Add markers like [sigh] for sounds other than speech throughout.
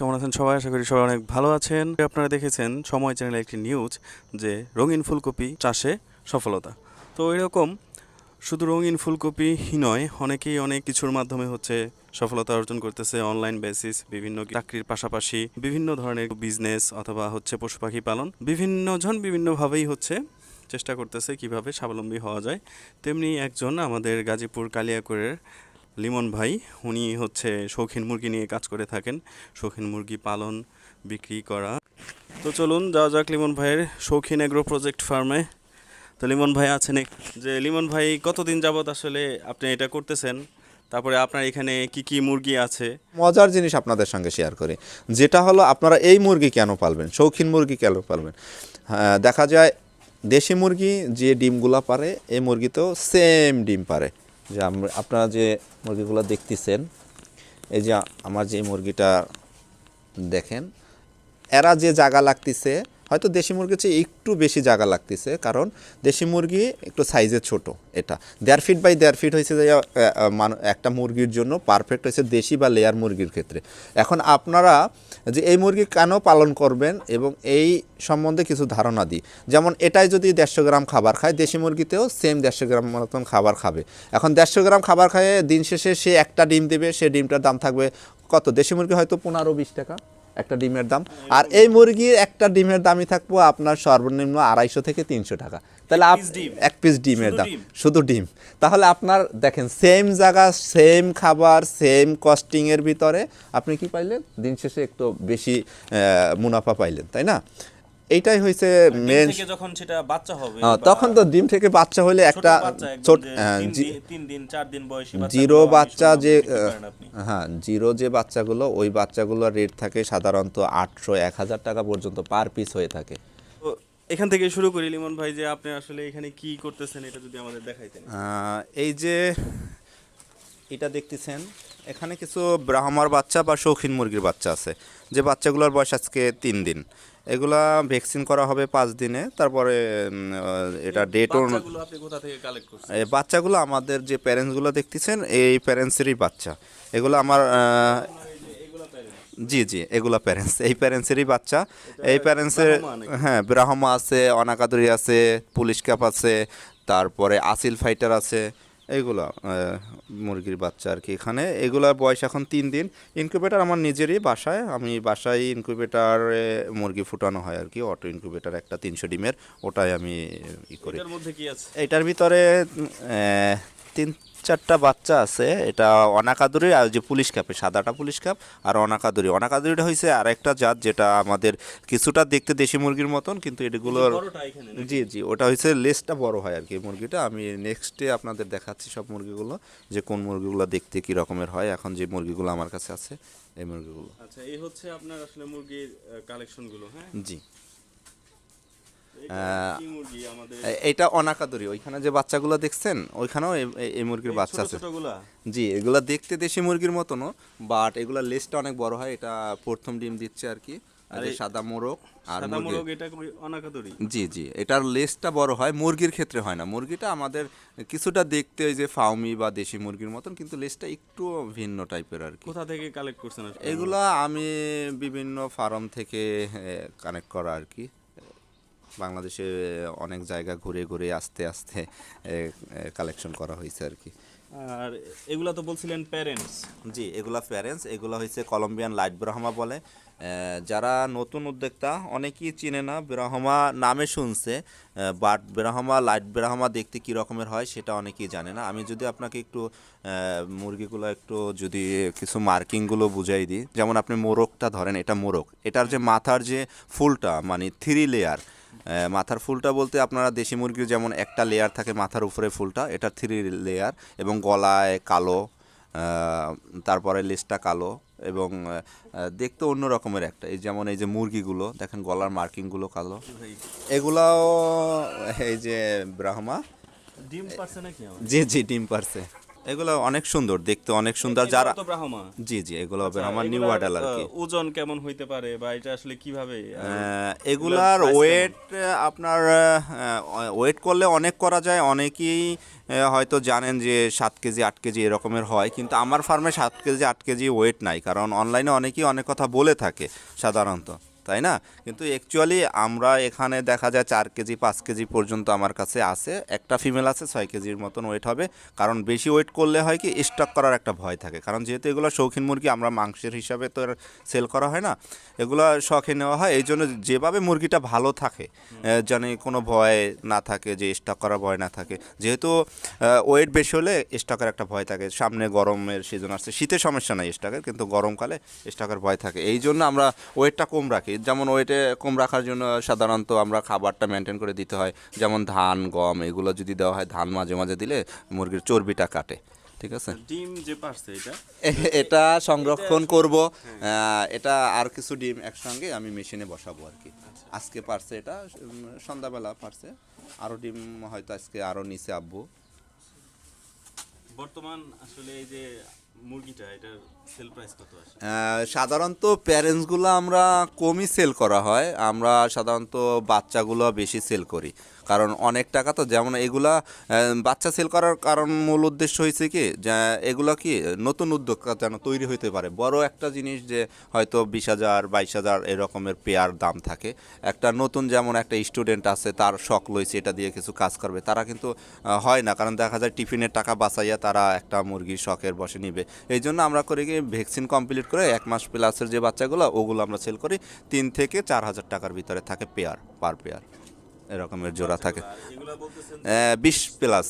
কেমন আছেন সবাই? আশা করি সবাই অনেক ভালো আছেন। আপনারা দেখেছেন সময় চ্যানেলে একটি নিউজ যে রঙিন ফুলকপি চাষে সফলতা। তো এরকম শুধু রঙিন ফুলকপি নয়, অনেকেই অনেক কিছুর মাধ্যমে হচ্ছে সফলতা অর্জন করতেছে অনলাইন বেসিস, বিভিন্ন চাকরির পাশাপাশি বিভিন্ন ধরনের বিজনেস অথবা হচ্ছে পশু পাখি পালন বিভিন্ন জন বিভিন্নভাবেই হচ্ছে চেষ্টা করতেছে কীভাবে স্বাবলম্বী হওয়া যায়। তেমনি একজন আমাদের গাজীপুর কালিয়াকৈরের লিমন ভাই উনি হচ্ছে শৌখিন মুরগি নিয়ে কাজ করে থাকেন। শৌখিন মুরগি পালন বিক্রি করা। তো চলুন যাওয়া যাক লিমন ভাইয়ের শৌখিন এগ্রো প্রজেক্ট ফার্মে তো লিমন ভাই আছেন যে লিমন ভাই কতদিন যাবত আসলে আপনি এটা করতেছেন? তারপরে আপনার এখানে কি কি মুরগি আছে? মজার জিনিস আপনাদের সঙ্গে শেয়ার করি। যেটা হলো আপনারা এই মুরগি কেন পালবেন? শৌখিন মুরগি কেন পালবেন? হ্যাঁ, দেখা যায় দেশি মুরগি যে ডিমগুলো পারে এই মুরগি তো সেম ডিম পারে। যে আপনারা যে মুরগিগুলো দেখতেছেন, এই যে আমার যে মুরগিটা দেখেন, এরা যে জায়গা লাগতেছে হয়তো দেশি মুরগির চেয়ে একটু বেশি জায়গা লাগতেছে, কারণ দেশি মুরগি একটু সাইজে ছোট এটা। দেড় ফিট বাই দেড় ফিট হয়েছে যে একটা মুরগির জন্য পারফেক্ট হয়েছে দেশি বা লেয়ার মুরগির ক্ষেত্রে। এখন আপনারা যে এই মুরগি কেন পালন করবেন এবং এই সম্বন্ধে কিছু ধারণা দিই। যেমন এটাই যদি দেড়শো গ্রাম খাবার খায়, দেশি মুরগিতেও সেম দেড়শো গ্রাম মতন খাবার খাবে। এখন দেড়শো গ্রাম খাবার খায় দিন শেষে সে একটা ডিম দেবে, সে ডিমটার দাম থাকবে কত? দেশি মুরগি হয়তো পনেরো বিশ টাকা। একটা ডিমের দাম। আর এই মুরগির একটা ডিমের দামই থাকব আপনার সর্বনিম্ন আড়াইশো থেকে তিনশো টাকা। তাহলে? এক পিস ডিমের দাম। শুধু ডিম। তাহলে আপনার দেখেন সেম জায়গা সেম খাবার সেম কস্টিংয়ের ভিতরে আপনি কি পাইলেন? দিন শেষে একটু বেশি মুনাফা পাইলেন তাই না? এইটাই হয়েছে মেন যখন সেটা বাচ্চা হবে তখন তো ডিম থেকে বাচ্চা হলে একটা ছোট হ্যাঁ, তিন দিন চার দিন বয়সী জিরো বাচ্চা যে হ্যাঁ জিরো যে বাচ্চাগুলো ওই বাচ্চাগুলোর রেট থাকে সাধারণত আটশো এক হাজার টাকা পর্যন্ত পার পিস হয়ে থাকে। তো এখান থেকে শুরু করি লিমন ভাই যে আপনি আসলে এখানে কি করতেছেন এটা যদি আমাদের দেখাইতেন। এই যে এটা দেখতেছেন এখানে কিছু ব্রাহ্মার বাচ্চা বা শৌখিন মুরগির বাচ্চা আছে। যে বাচ্চাগুলোর বয়স আজকে তিন দিন। এগুলা ভ্যাকসিন করা হবে পাঁচ দিনে। তারপরে এটা ডেটও বাচ্চাগুলো আমাদের যে প্যারেন্টসগুলো দেখতেছেন এই প্যারেন্টসেরই বাচ্চা। এগুলো আমার জি জি এগুলো প্যারেন্টস এই প্যারেন্টসেরই বাচ্চা। এই প্যারেন্টসের হ্যাঁ ব্রাহ্মা আছে অনাকাদুরি আছে পুলিশ ক্যাপ আছে তারপরে আসিল ফাইটার আছে এইগুলো মুরগির বাচ্চা আর কি এখানে। এগুলার বয়স এখন তিন দিন। ইনকিউবেটার আমার নিজেরই বাসায়। আমি বাসায় ইনকিউবেটারে মুরগি ফুটানো হয় আর কি। অটো ইনকিউবেটার একটা তিনশো ডিমের। ওটাই আমি ই করি। এটার মধ্যে কি আছে? এটার ভিতরে তিন চারটা বাচ্চা আছে এটা অনাকাদুরি আর যে পুলিশ ক্যাপে সাদাটা পুলিশ ক্যাপ আর অনাকাদুরি। অনাকাদুরিটা হয়েছে আর একটা জাত যেটা আমাদের কিছুটা দেখতে দেশি মুরগির মতন কিন্তু এগুলোর নাকি? জি জি ওটা হচ্ছে লেসটা বড় হয় আর কি মুরগিটা। আমি নেক্সটে আপনাদের দেখাচ্ছি সব মুরগিগুলো যে কোন মুরগিগুলো দেখতে কি রকমের হয়। এখন যে মুরগিগুলো আমার কাছে আছে এই মুরগিগুলো। আচ্ছা এই হচ্ছে আপনার আসলে মুরগির কালেকশনগুলো হ্যাঁ? জি। এখানে কি মুরগি আমাদের এ- এইটা অনাকাদুরি। ওইখানে যে বাচ্চাগুলো দেখছেন ওইখানেও এই- মুরগির বাচ্চা আছে। জি এগুলা দেখতে দেশি মুরগির মতনও বাট এগুলা লেজটা অনেক বড় হয়। এটা প্রথম ডিম দিচ্ছে আর কি। সাদা মোরগ আর মোরগ এটা জি জি এটার লেজটা বড় হয়। মুরগির ক্ষেত্রে হয় না। মুরগিটা আমাদের কিছুটা দেখতে ওই যে ফাউমি বা দেশি মুরগির মতন কিন্তু লেজটা একটু ভিন্ন টাইপের আর কি। কোথা থেকে কালেক্ট করছেন? এগুলা আমি বিভিন্ন ফার্ম থেকে কানেক্ট করা আর কি। বাংলাদেশে অনেক জায়গা ঘুরে ঘুরে আস্তে আস্তে কালেকশন করা হয়েছে আর কি। আর এগুলা তো বলছিলেন প্যারেন্টস জি এগুলা প্যারেন্টস এগুলো হয়েছে কলম্বিয়ান লাইট ব্রাহ্মা বলে। যারা নতুন উদ্যোক্তা অনেকেই চিনে না ব্রাহ্মা নামে শুনছে বাট ব্রাহ্মা লাইট ব্রাহ্মা দেখতে কী রকমের হয় সেটা অনেকেই জানে না। আমি যদি আপনাকে একটু মুরগিগুলো একটু যদি কিছু মার্কিংগুলো বুঝাই দিই যেমন আপনি মোরগটা ধরেন এটা মোরগ। এটার যে মাথার যে ফুলটা মানে থ্রি লেয়ার মাথার ফুলটা বলতে আপনারা দেশি মুরগির যেমন একটা লেয়ার থাকে মাথার উপরে ফুলটা এটা থ্রি লেয়ার এবং গলায় কালো তারপরে লেজটা কালো এবং দেখতে অন্য রকমের একটা। এই যেমন এই যে মুরগিগুলো দেখেন গলার মার্কিংগুলো কালো। এগুলাও এই যে ব্রাহ্মা ডিম পারছে নাকি? জি জি ডিম পারছে। এগুলো অনেক সুন্দর দেখতে অনেক সুন্দর। যারা ব্রাহ্মা জি জি এগুলো হবে আমার আচ্ছা, নিউ মডেল আর কি। ওজন কেমন হইতে পারে বা এটা আসলে কীভাবে এগুলার ওয়েট আপনার ওয়েট করলে অনেক করা যায় অনেকেই হয়তো জানেন যে সাত কেজি আট কেজি এরকমের হয় কিন্তু আমার ফার্মে সাত কেজি আট কেজি ওয়েট নাই কারণ অনলাইনে অনেকেই অনেক কথা বলে থাকে সাধারণত। তাই না? কিন্তু অ্যাকচুয়ালি আমরা এখানে দেখা যায় চার কেজি পাঁচ কেজি পর্যন্ত আমার কাছে আছে। একটা ফিমেল আছে ছয় কেজির মতন ওয়েট হবে। কারণ বেশি ওয়েট করলে হয় কি স্টক করার একটা ভয় থাকে। কারণ যেহেতু এগুলো শৌখিন মুরগি আমরা মাংসের হিসাবে তো সেল করা হয় না। এগুলো শখে নেওয়া হয়। এই জন্য যেভাবে মুরগিটা ভালো থাকে যেন কোনো ভয় না থাকে যে স্টক করার ভয় না থাকে। যেহেতু ওয়েট বেশি হলে স্টকের একটা ভয় থাকে। সামনে গরমের সিজন আসছে শীতের সমস্যা নাই স্টকের কিন্তু গরমকালে স্টকের ভয় থাকে। এই জন্য আমরা ওয়েটটা কম রাখি। যেমন ওয়েটে কম রাখার জন্য সাধারণত আমরা খাবারটা মেনটেন করে দিতে হয়। যেমন ধান গম এগুলো যদি দেওয়া হয় ধান মাঝে মাঝে দিলে মুরগির চর্বিটা কাটে। ঠিক আছে? ডিম যে পারছে এটা? [laughs] এটা সংরক্ষণ করব। এটা আর কিছু ডিম একসঙ্গে আমি মেশিনে বসাবো আর কি। আজকে পারছে এটা সন্ধ্যাবেলা পারছে। আরও ডিম হয়তো আজকে আরও নিচে আব্বু। বর্তমান আসলে এই যে সাধারণত প্যারেন্টসগুলো আমরা কমই সেল করা হয়। আমরা সাধারণত বাচ্চাগুলো বেশি সেল করি। কারণ অনেক টাকা তো, যেমন এগুলা বাচ্চা সেল করার কারণ মূল উদ্দেশ্য হয়েছে কি, যে এগুলো কি, নতুন উদ্যোক্তা যেন তৈরি হতে পারে। বড় একটা জিনিস যে হয়তো বিশ হাজার, বাইশ হাজার এরকমের পেয়ার দাম থাকে। একটা নতুন যেমন একটা স্টুডেন্ট আছে, তার শখ লইছে, এটা দিয়ে কিছু কাজ করবে। তারা কিন্তু হয় না। কারণ দেখা যায় টিফিনের টাকা বাঁচাইয়া তারা একটা মুরগির শখের বসে নিবে। এই জন্য আমরা করি কি ভ্যাকসিন কমপ্লিট করে এক মাস প্লাসের যে বাচ্চাগুলো ওগুলো আমরা সেল করি। তিন থেকে চার হাজার টাকার ভিতরে থাকে পেয়ার পার পেয়ার এরকমের জোড়া থাকে। এগুলা বলতেছেন বিশ প্লাস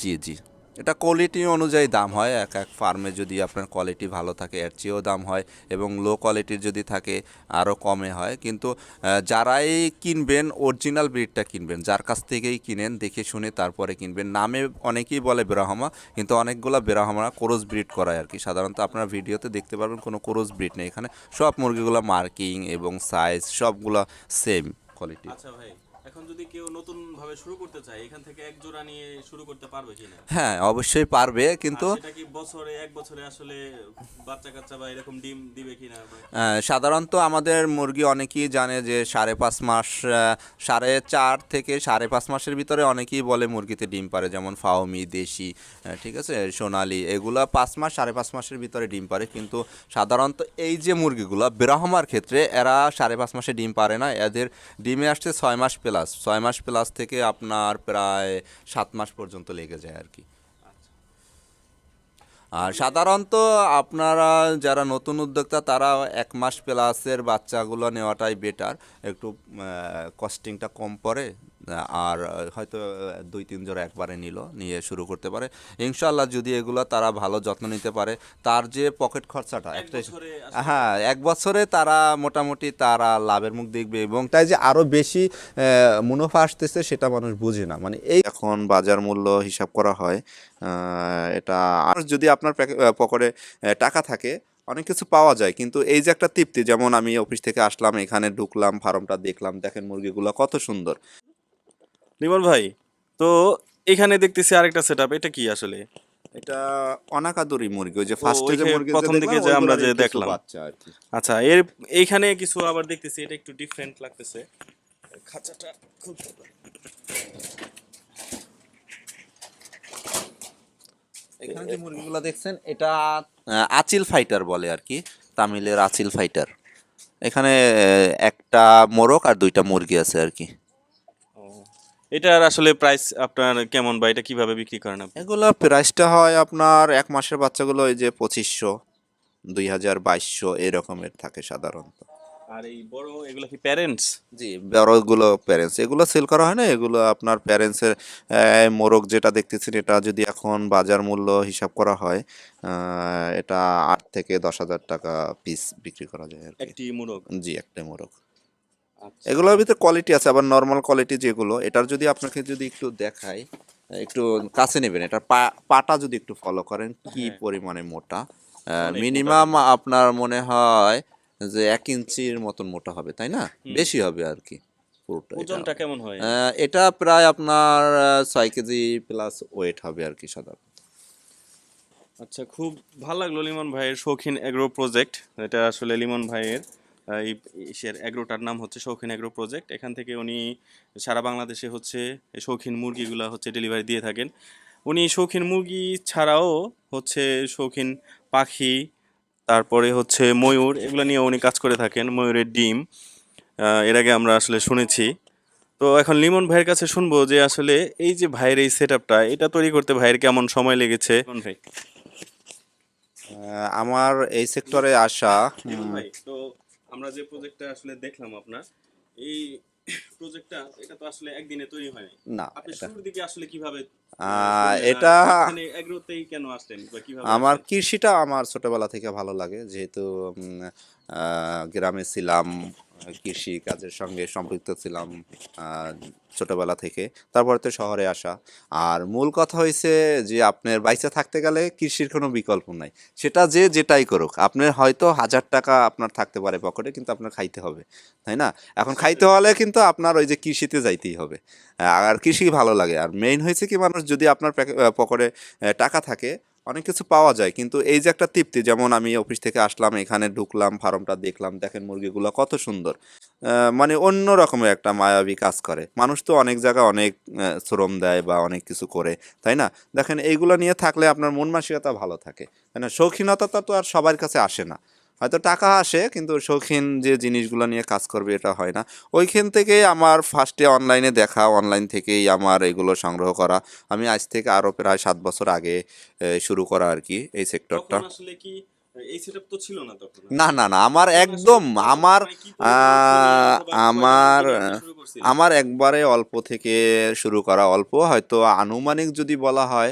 জি জি। এটা কোয়ালিটি অনুযায়ী দাম হয়, এক এক ফার্মে যদি আপনার কোয়ালিটি ভালো থাকে, এর চেয়েও দাম হয় এবং লো কোয়ালিটির যদি থাকে, আরও কমে হয়। কিন্তু যারাই কিনবেন অরিজিনাল ব্রিডটা কিনবেন, যার কাছ থেকেই কিনেন, দেখে শুনে তারপরে কিনবেন। নামে অনেকেই বলে বেরাহমা কিন্তু অনেকগুলো বেরাহমা ক্রোজ ব্রিড করায় আর কি সাধারণত আপনারা ভিডিওতে দেখতে পারবেন, কোনো ক্রোজ ব্রিড নেই এখানে। সব মুরগিগুলো মার্কিং এবং সাইজ সবগুলো সেম কোয়ালিটি আচ্ছা ভাই এখন যদি কেউ নতুন ভাবে শুরু করতে চায় এখান থেকে এক জোড়া নিয়ে শুরু করতে পারবে কিনা হ্যাঁ অবশ্যই পারবে কিন্তু সেটা কি বছরে এক বছরে আসলে বাচ্চা কাচ্চা বা এরকম ডিম দিবে কিনা আহ, সাধারণত আমাদের মুরগি অনেকেই জানে যে সাড়ে পাঁচ মাস আহ, সাড়ে চার থেকে সাড়ে পাঁচ মাসের ভিতরে অনেকেই বলে মুরগিতে ডিম পারে যেমন ফাউমি দেশি আহ, ঠিক আছে সোনালি এগুলা পাঁচ মাস সাড়ে পাঁচ মাসের ভিতরে ডিম পারে কিন্তু সাধারণত এই যে মুরগিগুলো ব্রাহ্মার ক্ষেত্রে এরা সাড়ে পাঁচ মাসে ডিম পারে না এদের ডিমে আসছে ছয় মাস প্লাস ছয় মাস প্লাস থেকে আপনার প্রায় সাত মাস পর্যন্ত লেগে যায় আর কি। আর সাধারণত আপনারা যারা নতুন উদ্যোক্তা, তারা এক মাস প্লাসের বাচ্চাগুলো নেওয়াটাই বেটার একটু কস্টিংটা কম পড়ে আর হয়তো দুই তিন জোড়া একবারে নিল নিয়ে শুরু করতে পারে। ইনশাল্লাহ যদি এগুলো তারা ভালো যত্ন নিতে পারে তার যে পকেট খরচাটা একটা হ্যাঁ এক বছরে তারা মোটামুটি তারা লাভের মুখ দেখবে এবং তাই যে আরও বেশি আহ, মুনাফা আসতেছে সেটা মানুষ বুঝে না। মানে এই এখন বাজার মূল্য হিসাব করা হয় আহ, এটা আর যদি আপনার প্যাকে- পকেটে টাকা থাকে অনেক কিছু পাওয়া যায়। কিন্তু এই যে একটা তৃপ্তি যেমন আমি অফিস থেকে আসলাম এখানে ঢুকলাম ফার্মটা দেখলাম দেখেন মুরগিগুলো কত সুন্দর। নির্মল ভাই তো এখানে দেখতেছি আরেকটা সেটআপ এটা কি আসলে? এটা অনাকাদুরি মুরগি ওই যে ফার্স্টে যে মুরগি প্রথম দিকে যে আমরা যে দেখলাম। আচ্ছা এর এইখানে কিছু আবার দেখতেছি এটা একটু ডিফারেন্ট লাগতেছে। খাঁচাটা খুলতে এখানে যে মুরগিগুলো দেখছেন এটা আচিল ফাইটার বলে আর কি তামিলের আচিল ফাইটার এখানে একটা মোরগ আর দুইটা মুরগি আছে আর কি। এটার আসলে প্রাইস আপনার কেমন বা এটা কীভাবে বিক্রি করেন আপনি? এগুলো প্রাইসটা হয় আপনার এক মাসের বাচ্চাগুলো ওই যে পঁচিশশো দুই হাজার বাইশশো এরকমের থাকে সাধারণত। আর এই বড় এগুলো কি প্যারেন্টস জি বড়গুলো প্যারেন্টস এগুলো সেল করা হয় না এগুলো আপনার প্যারেন্টসের মোরগ যেটা দেখতেছেন এটা যদি এখন বাজার মূল্য হিসাব করা হয় এটা আট থেকে দশ হাজার টাকা পিস বিক্রি করা যায় আর কি। একটি মুরগ? জি একটা মোরগ। এগুলোর ভিতরে কোয়ালিটি আছে আবার নর্মাল কোয়ালিটি যেগুলো এটার যদি আপনাকে যদি একটু দেখাই একটু কাছে নেবেন এটার পাটা যদি একটু ফলো করেন কি হ্যাঁ। পরিমাণে মোটা? মিনিমাম আপনার মনে হয় যে এক ইঞ্চির মতন মোটা হবে তাই না? বেশি হবে আর কি পুরোটা। ওজনটা কেমন হয়? এটা প্রায় আপনার ছয় কেজি প্লাস ওয়েট হবে আর কি সাধারণত আচ্ছা খুব ভালো লাগল লিমন ভাইয়ের শৌখিন এগ্রো প্রজেক্ট এটা আসলে লিমন ভাইয়ের। এই ইসের এগ্রোটার নাম হচ্ছে শৌখিন অ্যাগ্রো প্রজেক্ট। এখান থেকে উনি সারা বাংলাদেশে হচ্ছে এই শৌখিন মুরগিগুলো হচ্ছে ডেলিভারি দিয়ে থাকেন। উনি শৌখিন মুরগি ছাড়াও হচ্ছে শৌখিন পাখি তারপরে হচ্ছে ময়ূর এগুলো নিয়ে উনি কাজ করে থাকেন ময়ূরের ডিম। এর আগে আমরা আসলে শুনেছি। তো এখন লিমন ভাইয়ের কাছে শুনব যে আসলে এই যে ভাইয়ের এই সেট আপটা এটা তৈরি করতে ভাইয়ের কেমন সময় লেগেছে? ভাই। আমার এই সেক্টরে আসা ভাই তো আমরা যে প্রজেক্টটা আসলে দেখলাম আপনার এই প্রজেক্টটা এটা তো আসলে একদিনে তৈরি হয় না আপনি শুরুর দিকে আসলে কীভাবে আহ, এটা মানে এগ্রোতেই কেন আসলেন বা কীভাবে আমার কৃষিটা আমার ছোটবেলা থেকে ভালো লাগে যেহেতু গ্রামে ছিলাম কৃষি কাজের সঙ্গে সম্পৃক্ত ছিলাম ছোটবেলা থেকে। তারপরে তো শহরে আসা। আর মূল কথা হয়েছে যে আপনার বাইচে থাকতে গেলে কৃষির কোনো বিকল্প নাই। সেটা যে যেটাই করুক আপনার হয়তো হাজার টাকা আপনার থাকতে পারে পকেটে কিন্তু আপনার খাইতে হবে তাই না? এখন খাইতে হলে কিন্তু আপনার ওই যে কৃষিতে যাইতেই হবে। আর কৃষি ভালো লাগে। আর মেইন হয়েছে কি মানুষ যদি আপনার পকেটে টাকা থাকে অনেক কিছু পাওয়া যায়, কিন্তু এই যে একটা তৃপ্তি, যেমন আমি অফিস থেকে আসলাম, এখানে ঢুকলাম, ফার্মটা দেখলাম, দেখেন মুরগিগুলো কত সুন্দর। মানে অন্য রকমের একটা মায়াবী কাজ করে। মানুষ তো অনেক জায়গায় অনেক শ্রম দেয় বা অনেক কিছু করে, তাই না? দেখেন, এইগুলো নিয়ে থাকলে আপনার মন মানসিকতা ভালো থাকে। তাই না শৌখিনতা তো আর সবার কাছে আসে না। হয়তো টাকা আসে কিন্তু শৌখিন যে জিনিসগুলো নিয়ে কাজ করবে এটা হয় না। ওইখান থেকেই আমার ফার্স্টে অনলাইনে দেখা অনলাইন থেকেই আমার এগুলো সংগ্রহ করা। আমি আজ থেকে আরও প্রায় সাত বছর আগে শুরু করা আর কি এই সেক্টরটা আসলে কি না না না আমার একদম আমার আমার আমার একবারে অল্প থেকে শুরু করা অল্প। হয়তো আনুমানিক যদি বলা হয়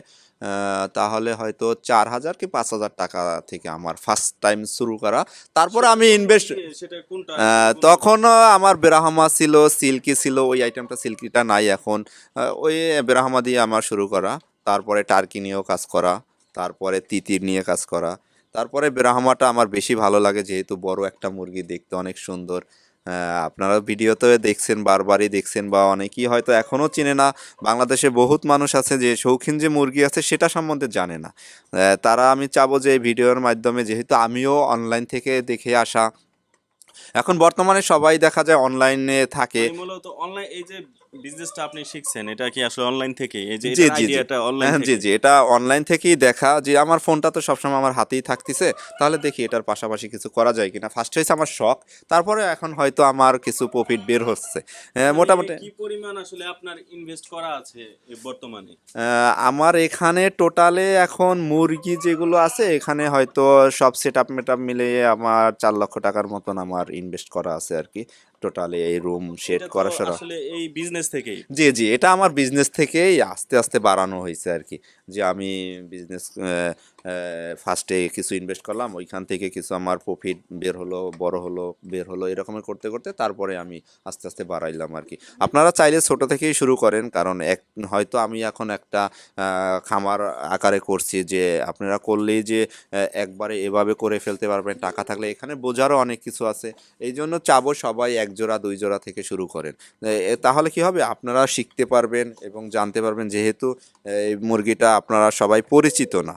তাহলে হয়তো চার হাজার কি পাঁচ হাজার টাকা থেকে আমার ফার্স্ট টাইম শুরু করা। তারপরে আমি ইনভেস্ট তখনও আমার বেরাহামা ছিল সিল্কি ছিল ওই আইটেমটা সিল্কিটা নাই এখন। ওই বেরাহামা দিয়ে আমার শুরু করা। তারপরে টার্কি নিয়েও কাজ করা তারপরে তিতির নিয়ে কাজ করা। তারপরে বেরাহামাটা আমার বেশি ভালো লাগে যেহেতু বড় একটা মুরগি দেখতে অনেক সুন্দর। আপনারা ভিডিওতে দেখছেন, বারবারই দেখছেন বা অনেকেই হয়তো এখনও চেনে না। বাংলাদেশে বহুত মানুষ আছে যে শৌখিন যে মুরগি আছে সেটা সম্বন্ধে জানে না। তারা আমি চাবো যে ভিডিওর মাধ্যমে, যেহেতু আমিও অনলাইন থেকে দেখে আসা। এখন বর্তমানে সবাই দেখা যায় অনলাইনে থাকে। মূলত অনলাইন এই যে বিজনেসটা আপনি শিখছেন এটা কি আসলে অনলাইন থেকে? এই যে জি জি জি। আইডিয়াটা অনলাইন হ্যাঁ, জি জি। এটা অনলাইন থেকেই দেখা যে আমার ফোনটা তো সবসময় আমার হাতেই থাকতেছে তাহলে দেখি এটার পাশাপাশি কিছু করা যায় কিনা। ফার্স্ট হয়েছে আমার শখ তারপরে এখন হয়তো আমার কিছু প্রফিট বের হচ্ছে। মোটামুটি কি পরিমাণ আসলে আপনার ইনভেস্ট করা আছে বর্তমানে? আমার এখানে টোটালে এখন মুরগি যেগুলো আছে এখানে হয়তো সব সেট আপ মেট আপ মিলিয়ে আমার চার লক্ষ টাকার মতন আমার ইনভেস্ট করা আছে আর কি। টোটালি এই রুম শেড করা সরা আসলে এই বিজনেস থেকে জি জি এটা আমার বিজনেস থেকেই আস্তে আস্তে বাড়ানো হয়েছে আর কি। যে আমি বিজনেস ফার্স্টে কিছু ইনভেস্ট করলাম, ওইখান থেকে কিছু আমার প্রফিট বের হলো, বড় হলো, বের হলো এরকমের করতে করতে তারপরে আমি আস্তে আস্তে বাড়াইলাম আর কি। আপনারা চাইলে ছোট থেকেই শুরু করেন, কারণ এক, হয়তো আমি এখন একটা খামার আকারে করছি যে আপনারা করলেই যে একবারে এভাবে করে ফেলতে পারবেন, টাকা থাকলে এখানে বোঝারও অনেক কিছু আছে। এই জন্য চাবো সবাই এক জোড়া, দুই জোড়া থেকে শুরু করেন। তাহলে কি হবে? আপনারা শিখতে পারবেন এবং জানতে পারবেন, যেহেতু, এই মুরগিটা আপনারা সবাই পরিচিত না।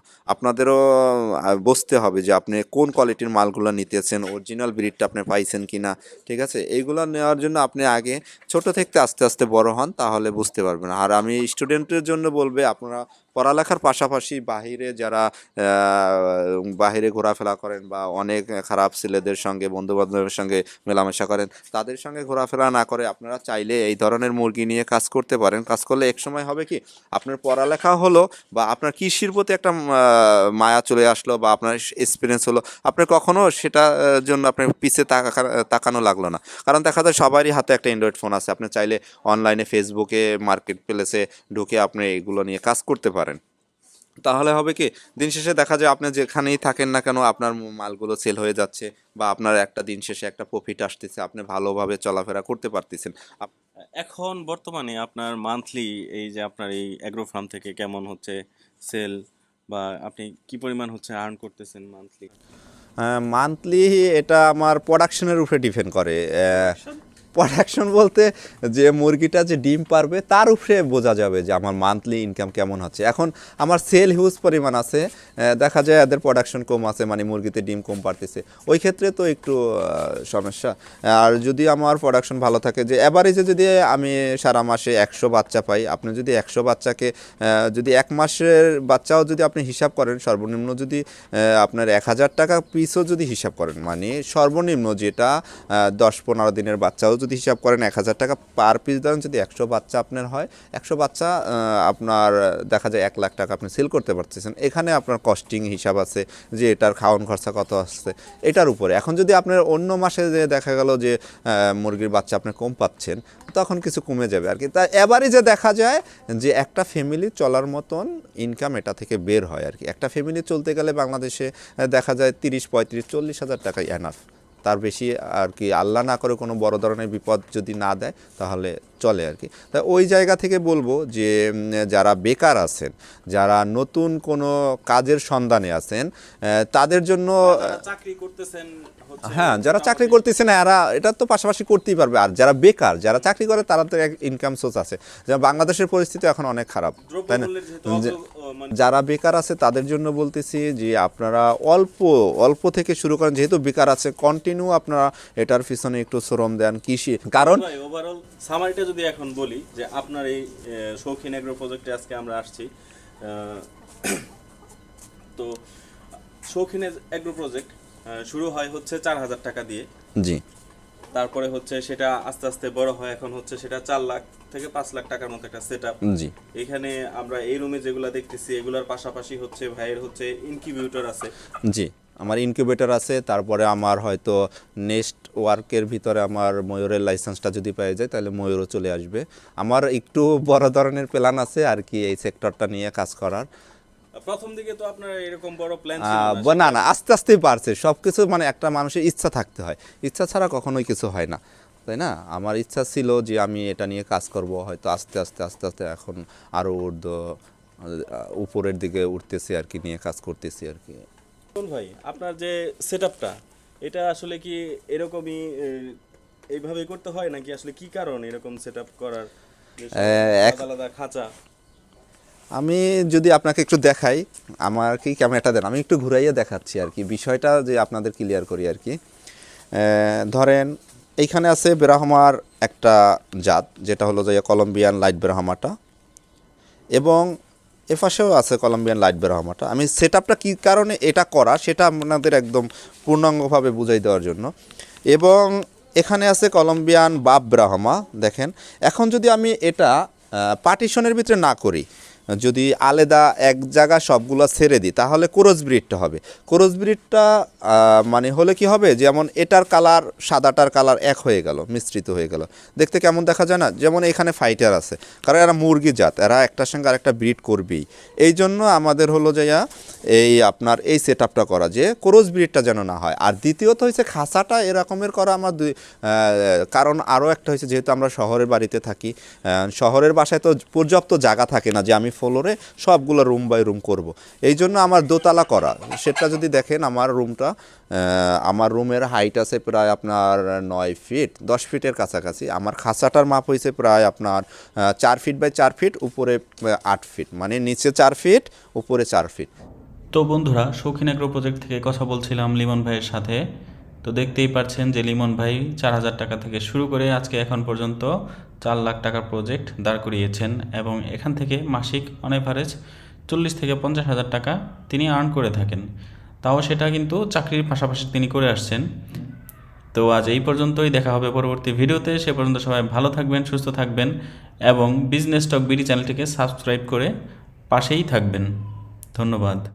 আপনাদেরও বুঝতে হবে যে আপনি কোন কোয়ালিটির মালগুলো নিতেছেন অরিজিনাল ব্রিডটা আপনি পাইছেন কি না ঠিক আছে? এইগুলো নেওয়ার জন্য আপনি আগে ছোট থেকে আস্তে আস্তে বড় হন, তাহলে বুঝতে পারবেন। আর আমি স্টুডেন্টের জন্য বলবে, আপনারা পড়ালেখার পাশাপাশি বাহিরে যারা বাহিরে ঘোরাফেরা করেন বা অনেক খারাপ ছেলেদের সঙ্গে বন্ধু বান্ধবের সঙ্গে মেলামেশা করেন, তাদের সঙ্গে ঘোরাফেরা না করে আপনারা চাইলে এই ধরনের মুরগি নিয়ে কাজ করতে পারেন। কাজ করলে এক সময় হবে কি, আপনার পড়ালেখা হলো বা আপনার কৃষির প্রতি একটা মায়া চলে আসলো বা আপনার এক্সপিরিয়েন্স হলো, আপনার কখনো সেটা জন্য আপনার পিছে তাকা- তাকানো লাগল না। কারণ দেখা যায় সবারই হাতে একটা অ্যান্ড্রয়েড ফোন আছে, আপনি চাইলে অনলাইনে ফেসবুকে মার্কেট প্লেসে ঢুকে আপনি এগুলো নিয়ে কাজ করতে পারেন। তাহলে হবে কি দিন শেষে দেখা যায় আপনি যেখানেই থাকেন না কেন আপনার মালগুলো সেল হয়ে যাচ্ছে বা আপনার একটা দিন শেষে একটা প্রফিট আসতেছে আপনি ভালোভাবে চলাফেরা করতে পারতেছেন। এখন বর্তমানে আপনার মান্থলি এই যে আপনার এই অ্যাগ্রো ফার্ম থেকে কেমন হচ্ছে সেল বা আপনি কি পরিমাণ হচ্ছে আর্ন করতেছেন মান্থলি মান্থলি এটা আমার প্রোডাকশনের উপরে ডিপেন্ড করে। প্রোডাকশন বলতে যে মুরগিটা যে ডিম পারবে, তার উপরে বোঝা যাবে যে আমার মান্থলি ইনকাম কেমন হচ্ছে। এখন আমার সেল হিউজ পরিমাণ আছে দেখা যায় এদের প্রোডাকশন কম আছে মানে মুরগিতে ডিম কম পারতেছে। ওই ক্ষেত্রে তো একটু সমস্যা। আর যদি আমার প্রোডাকশন ভালো থাকে, যে অ্যাভারেজে যদি আমি সারা মাসে একশো বাচ্চা পাই, আপনি যদি একশো বাচ্চাকে যদি এক মাসের বাচ্চাও যদি আপনি হিসাব করেন, সর্বনিম্ন যদি আপনার এক হাজার টাকা পিসও যদি হিসাব করেন মানে সর্বনিম্ন যেটা দশ পনেরো দিনের বাচ্চাও যদি হিসাব করেন এক হাজার টাকা পার পিস ধরেন যদি একশো বাচ্চা আপনার হয়, একশো বাচ্চা আপনার দেখা যায় এক লাখ টাকা আপনি সেল করতে পারতেছেন। এখানে আপনার কস্টিং হিসাব আছে যে এটার খাওয়ান খরচা কত আসছে, এটার উপরে। এখন যদি আপনার অন্য মাসে যে দেখা গেল যে মুরগির বাচ্চা আপনি কম পাচ্ছেন, তখন কিছু কমে যাবে আর কি। তা এবারে যে দেখা যায় যে একটা ফ্যামিলি চলার মতন ইনকাম এটা থেকে বের হয় আর কি। একটা ফ্যামিলি চলতে গেলে বাংলাদেশে দেখা যায় তিরিশ, পঁয়ত্রিশ, চল্লিশ হাজার টাকাই এনাফ তার বেশি আর কি আল্লাহ না করে কোনো বড় ধরনের বিপদ যদি না দেয়, তাহলে চলে আর কি। তা ওই জায়গা থেকে বলব যে যারা বেকার আছেন যারা নতুন কোনো কাজের সন্ধানে আছেন তাদের জন্য চাকরি করতেছেন হ্যাঁ যারা চাকরি করতেছে না এরা এটা তো পাশাপাশি করতেই পারবে। আর যারা বেকার যারা চাকরি করে তারা তো এক ইনকাম সোর্স আছে। যেমন বাংলাদেশের পরিস্থিতি এখন অনেক খারাপ তাই না? মানে যারা বেকার আছে তাদের জন্য বলতেছি যে আপনারা অল্প অল্প থেকে শুরু করেন। যেহেতু বেকার আছে কন্টিনিউ আপনারা এটার পিছনে একটু শ্রম দেন কৃষি কারণ ওভারঅল সামারিটা যদি এখন বলি যে আপনার এই শৌখিন এগ্রো প্রজেক্টে আজকে আমরা আসছি তো শৌখিন এগ্রো প্রজেক্ট শুরু হয় হচ্ছে চার হাজার টাকা দিয়ে। জি। তারপরে হচ্ছে সেটা আস্তে আস্তে বড় হয় এখন হচ্ছে সেটা চার লাখ থেকে পাঁচ লাখ টাকার মতো একটা সেট জি। এখানে আমরা এই রুমে যেগুলো দেখতেছি এগুলোর পাশাপাশি হচ্ছে ভাইয়ের হচ্ছে ইনকিউবেটর আছে। জি। আমার ইনকিউবেটর আছে তারপরে আমার হয়তো নেক্সট ওয়ার্কের ভিতরে আমার ময়ূরের লাইসেন্সটা যদি পেয়ে যায় তাহলে ময়ূরও চলে আসবে। আমার একটু বড় ধরনের প্ল্যান আছে আর কি এই সেক্টরটা নিয়ে কাজ করার। প্রথম দিকে তো আপনার এরকম বড় প্ল্যান ছিল না। না আস্তে আস্তেই পারছে সব কিছু মানে একটা মানুষের ইচ্ছা থাকতে হয়। ইচ্ছা ছাড়া কখনোই কিছু হয় না তাই না? আমার ইচ্ছা ছিল যে আমি এটা নিয়ে কাজ করব হয়তো আস্তে আস্তে আস্তে আস্তে এখন আরও ঊর্ধ্ব উপরের দিকে উঠতেছি আর কি নিয়ে কাজ করতেছি আর কি। ভাই আপনার যে সেটআপটা এটা আসলে কি এরকমই এইভাবে করতে হয় নাকি আসলে কি কারণ এরকম সেটআপ করার আলাদা খাঁচা? আমি যদি আপনাকে একটু দেখাই আমার কি ক্যামেরাটা দেন? আমি একটু ঘুরাইয়ে দেখাচ্ছি আর কি বিষয়টা যে আপনাদের ক্লিয়ার করি আর কি। ধরেন এইখানে আছে বেরাহমার একটা জাত যেটা হলো যে কলম্বিয়ান লাইট বেরাহমাটা এবং এপাশেও আছে কলম্বিয়ান লাইট বেরাহমাটা। আমি সেট আপটা কী কারণে এটা করা সেটা আপনাদের একদম পূর্ণাঙ্গভাবে বুঝাই দেওয়ার জন্য। এবং এখানে আছে কলম্বিয়ান বাপ ব্রাহমা, দেখেন। এখন যদি আমি এটা পার্টিশনের ভিতরে না করি যদি আলাদা এক জায়গা সবগুলো ছেড়ে দিই, তাহলে কোরস ব্রিডটা হবে। কোরস ব্রিডটা মানে হলে কি হবে? যেমন এটার কালার সাদাটার কালার এক হয়ে গেল, মিশ্রিত হয়ে গেল। দেখতে কেমন দেখা যায় না? যেমন এখানে ফাইটার আছে। কারণ এরা মুরগি জাত, এরা একটার সঙ্গে আরেকটা ব্রিড করবেই। এই জন্য আমাদের হলো যে এই আপনার এই সেট করা, যে ক্রোজ ব্রিডটা যেন না হয়। আর দ্বিতীয়ত হয়েছে খাসাটা এরকমের করা আমার দুই কারণ আরও একটা হয়েছে যেহেতু আমরা শহরের বাড়িতে থাকি শহরের বাসায় তো পর্যাপ্ত জায়গা থাকে না, যে আমি ফ্লোরে সবগুলো রুম বাই রুম করব। এই জন্য আমার দোতলা করা। সেটা যদি দেখেন, আমার রুমটা আমার রুমের হাইট আছে প্রায় আপনার নয় ফিট, দশ ফিটের কাছাকাছি। আমার খাঁচাটার মাপ হয়েছে প্রায় আপনার চার ফিট বাই চার ফিট, উপরে আট ফিট। মানে নিচে চার ফিট, উপরে চার ফিট। তো বন্ধুরা, শৌখিন এগ্রো প্রজেক্ট থেকে কথা বলছিলাম লিমন ভাইয়ের সাথে। তো দেখতেই পাচ্ছেন যে লিমন ভাই চার হাজার টাকা থেকে শুরু করে আজকে এখন পর্যন্ত চার লাখ টাকার প্রজেক্ট দাঁড় করিয়েছেন এবং এখান থেকে মাসিক অন এভারেজ চল্লিশ থেকে পঞ্চাশ হাজার টাকা তিনি আর্ন করে থাকেন। তাও সেটা কিন্তু চাকরির পাশাপাশি তিনি করে আসছেন। তো আজ এই পর্যন্তই, দেখা হবে পরবর্তী ভিডিওতে। সে পর্যন্ত সবাই ভালো থাকবেন, সুস্থ থাকবেন এবং বিজনেস টক বিডি চ্যানেলটিকে সাবস্ক্রাইব করে পাশেই থাকবেন। ধন্যবাদ।